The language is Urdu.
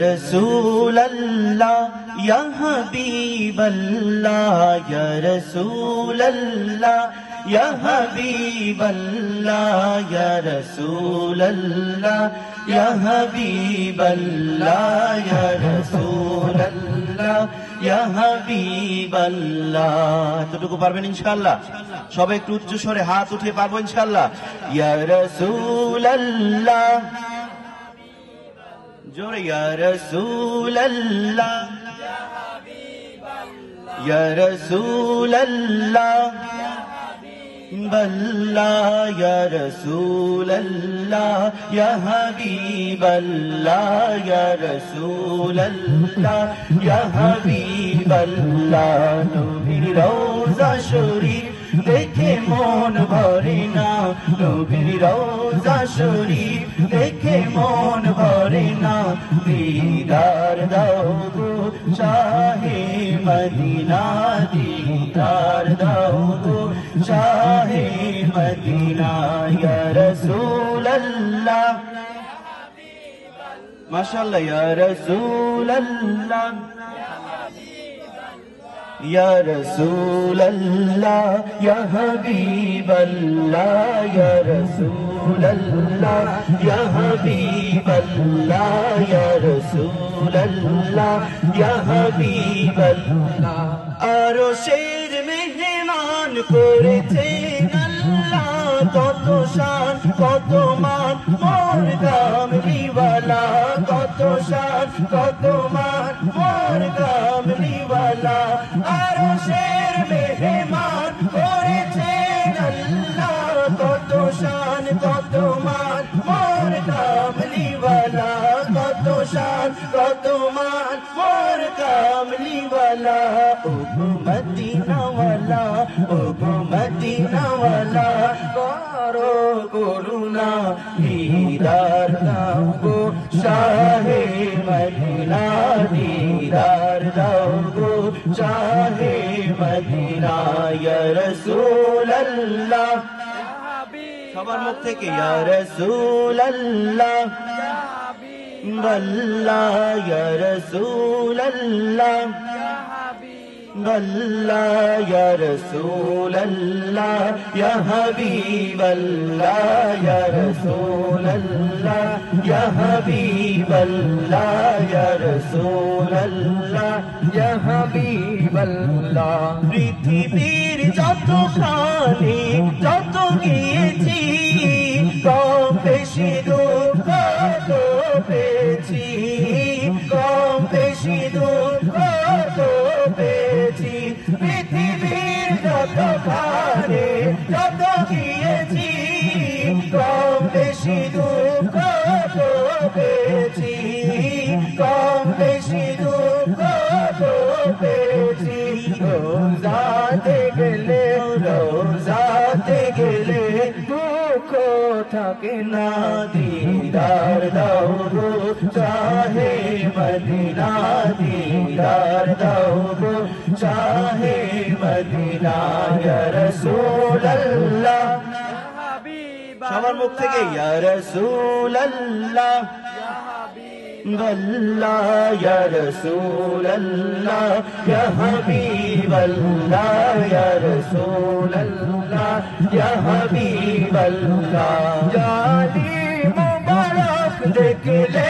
رسول اللہ یا حبیب اللہ یا رسول اللہ یا حبیب اللہ یا رسول اللہ یا حبیب اللہ یا رسول اللہ ইয়া হাবিব আল্লাহ এতটুকু পারবেন ইনশাআল্লাহ সবাই একটু উচ্চ স্বরে হাত উঠিয়ে পারবো ইনশাআল্লাহ ইয়া جو یا رسول اللہ۔ یا رسول اللہ۔ بلّہ یا رسول اللہ۔ یا حبیب اللہ۔ یا رسول اللہ۔ یا حبیب اللہ۔ نبی روزہ شریف۔ دیکھے مون بھرنا نبی روزہ شریف۔ دیکھے مون دیدار دو شاہ مدینہ دیدار دو شاہ مدینہ، یا رسول اللہ۔ ماشاء یا رسول اللہ۔ یا رسول اللہ یا حبیب اللہ یا رسول اللہ یا حبیب اللہ یا رسول اللہ یا حبیب اللہ آرو شیر مہمان کر تھے اللہ کو تو شان کو تو مان والا آرو شیر میرے مان اور چین اللہ کو تو شان کو تو مان مور کاملی والا کو تو شان کو تو مان مور کاملی والا اوگو مدینہ والا اوگو مدینہ والا کارو گرونا، دیدار گو شاہ مدینہ دیدار کو شاہ مدینہ یا رسول اللہ۔ خبر مت کہ یا رسول اللہ۔ اللہ یا رسول اللہ۔ রাসূল আল্লাহ ইয়া হাবিব আল্লাহ ইয়া রাসূল আল্লাহ ইয়া হাবিব আল্লাহ ইয়া রাসূল আল্লাহ ইয়া হাবিব আল্লাহ পৃথিবীর যত খানে যত গিয়েছি থাকে না দিদার দাও গো চাহে মদিনা দিদার দাও গো চাহে মদিনা ইয়া রাসূল আল্লাহ সবার মুখ থেকে ইয়া রাসূল আল্লাহ আল্লাহ ইয়া রাসূল আল্লাহ ইয়া হাবিব আল্লাহ ইয়া রাসূল আল্লাহ ইয়া হাবিব আল্লাহ জালি মুবারক দেখলে নজর